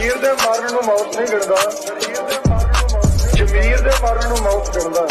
ਸ਼ਰੀਰ ਦੇ ਮਰਨ ਨੂੰ ਮੌਤ ਨਹੀਂ ਗਿਣਦਾ। ਜ਼ਮੀਰ ਦੇ ਮਰਨ ਨੂੰ ਮੌਤ ਗਿਣਦਾ।